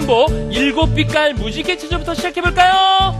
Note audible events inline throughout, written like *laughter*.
파란보 일곱 빛깔 무지개 체조부터 시작해볼까요?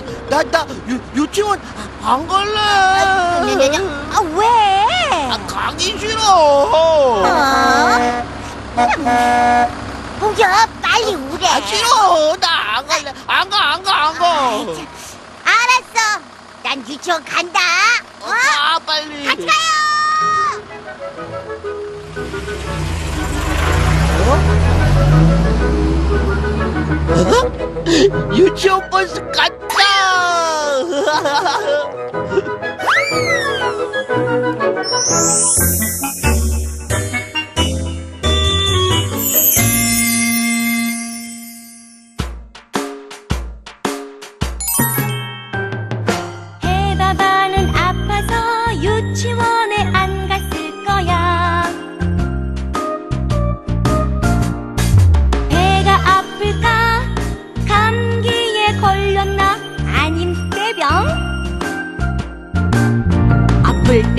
가자. 아, 나, 나, 나 유, 유치원 안 갈래 아, 왜? 아, 가기 싫어 어? 봉규, 빨리 우래. 아 싫어 나 안 갈래 안 가 안 가 안 가 알았어. 난 유치원 간다. 어? 가 빨리 같이 가요. *laughs* 유치원 버스 갔다 哈哈哈哈哈哈哈哈哈哈哈哈哈哈哈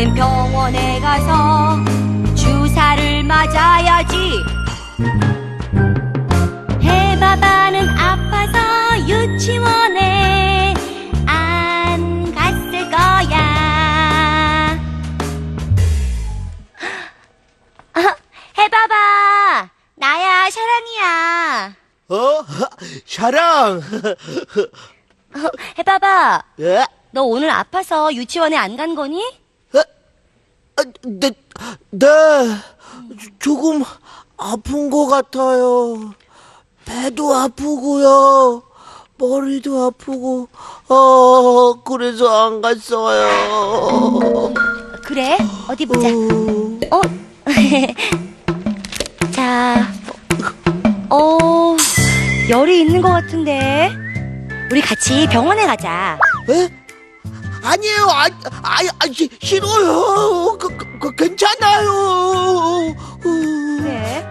땐 병원에 가서 주사를 맞아야지. 해바바는 아파서 유치원에 안 갔을 거야. 아, 해봐봐. 나야, 샤랑이야. 어? 사랑 어, 해봐봐. 예? 너 오늘 아파서 유치원에 안 간 거니? 어? 아, 네, 네 조금 아픈 것 같아요 배도 아프고요 머리도 아프고 어 그래서 안 갔어요 그래? 어디 보자. 어, 어? *laughs* 자, 어, 열이 있는 것 같은데. 우리 같이 병원에 가자. 에? 아니에요 아, 아, 아 시- 싫어요 그, 그, 그, 괜찮아요 어, 그래?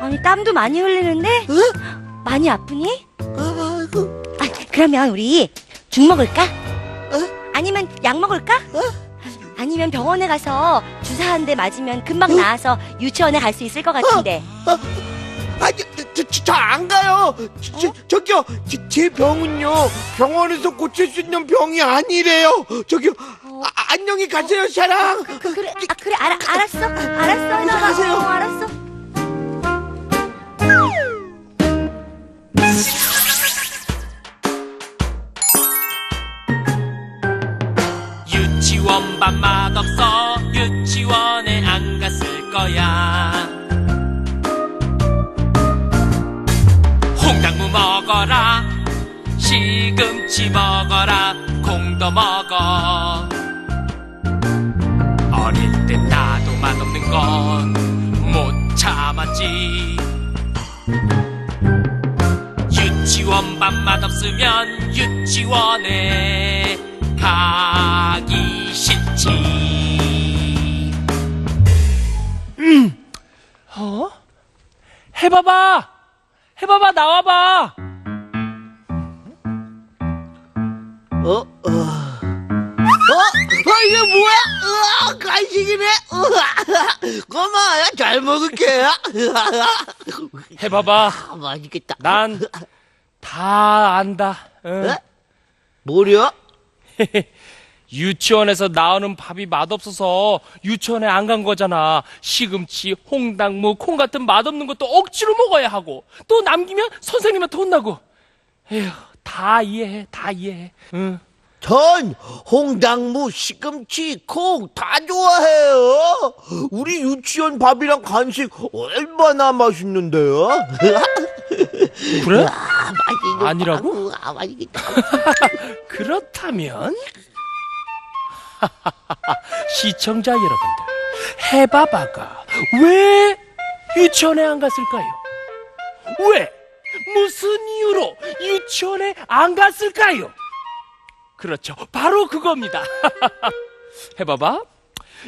아니, 땀도 많이 흘리는데? 에? 많이 아프니? 아이고, 아, 그러면 우리 죽 먹을까? 어? 아니면 약 먹을까? 어? 아니면 병원에 가서 주사 한 대 맞으면 금방 나아서 유치원에 갈 수 있을 것 같은데. 아니, 저 안 가요. 저, 저, 저기요, 제, 제 병은요, 병원에서 고칠 수 있는 병이 아니래요. 저기요, 아, 안녕히 가세요, 사랑. 그, 그래, 아, 그래, 알아, 알았어. 알았어, 해봐. 가세요. 어, 알았어. 유치원 밥 맛없어 시금치 먹어라. 콩도 먹어. 어릴 때 나도 맛없는 건 못 참았지. 유치원 밥 맛없으면 유치원에 가기 싫지. 음. 어? 해봐봐. 해봐봐. 나와봐 어? 어? 어? 어, 이게 뭐야? 으아, 간식이네? 으아, 고마워요. 잘 먹을게요. 해봐봐 아, 맛있겠다. 난 다 안다 응. 에? 뭐려? *laughs* 유치원에서 나오는 밥이 맛없어서 유치원에 안 간 거잖아. 시금치, 홍당무, 콩 같은 맛없는 것도 억지로 먹어야 하고 또 남기면 선생님한테 혼나고. 에휴, 다 이해해, 다 이해해. 응. 전 홍당무, 시금치, 콩 다 좋아해요. 우리 유치원 밥이랑 간식 얼마나 맛있는데요? *laughs* 그래? 아, 맛있는 아니라고? 아, 맛있겠다. *laughs* 그렇다면 *laughs* 시청자 여러분들 해바바가 왜 유치원에 안 갔을까요? 왜 무슨 이유로 유치원에 안 갔을까요? 그렇죠 바로 그겁니다 *laughs* 해봐봐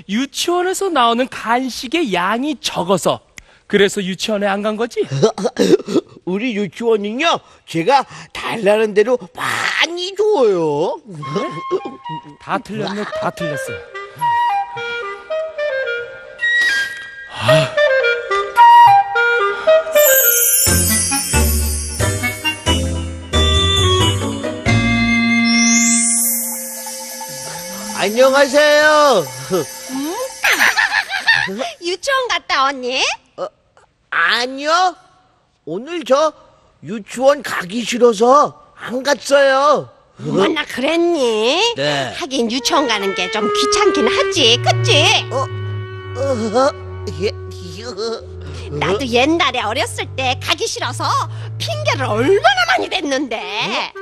유치원에서 나오는 간식의 양이 적어서 그래서 유치원에 안 간 거지? *laughs* 우리 유치원은요, 제가 달라는 대로 많이 줘요. *laughs* 다 틀렸네, 다 틀렸어. 안녕하세요. 유치원 갔다 왔니? 아니요. 오늘 저 유치원 가기 싫어서 안 갔어요. 어머나 그랬니? 네. 하긴 유치원 가는 게 좀 귀찮긴 하지, 그치? 어, 예, 어, 나도 옛날에 어렸을 때 가기 싫어서 핑계를 얼마나 많이 댔는데.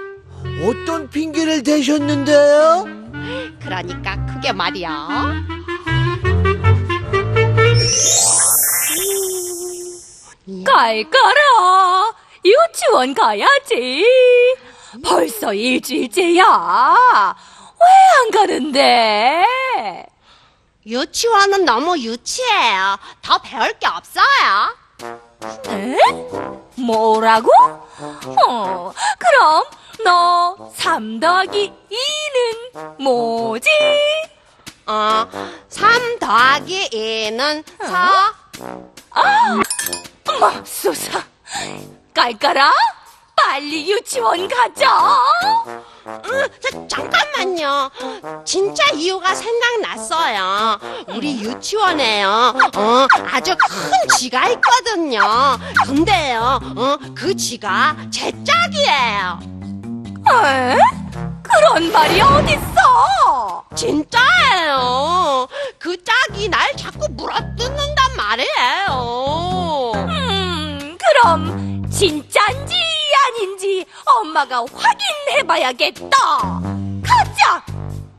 어떤 핑계를 대셨는데요? 그러니까 그게 말이야. 갈까라 유치원 가야지 벌써 일주일째야 왜 안 가는데 유치원은 너무 유치해요. 더 배울 게 없어요. 에? 뭐라고? 어, 그럼 너3 더하기 2는 뭐지? 어, 3 더하기 2는 4. 맙소사 깔깔아 빨리 유치원 가자 응, 저, 잠깐만요. 진짜 이유가 생각났어요. 우리 유치원에요. 어, 아주 큰 쥐가 있거든요. 근데요, 어, 그 쥐가 제 짝이에요. 에? 그런 말이 어딨어 진짜예요. 그 짝이 날 자꾸 물어뜯는단 말이에요. 음, 그럼 진짠지 아닌지 엄마가 확인해봐야겠다. 가자.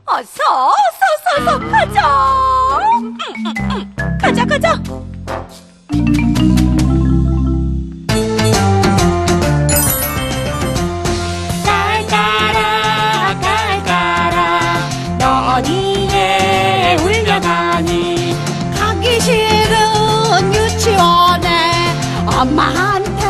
어서 어서 어서 어서 가자. 음, 음, 음. 가자 가자. บ้าน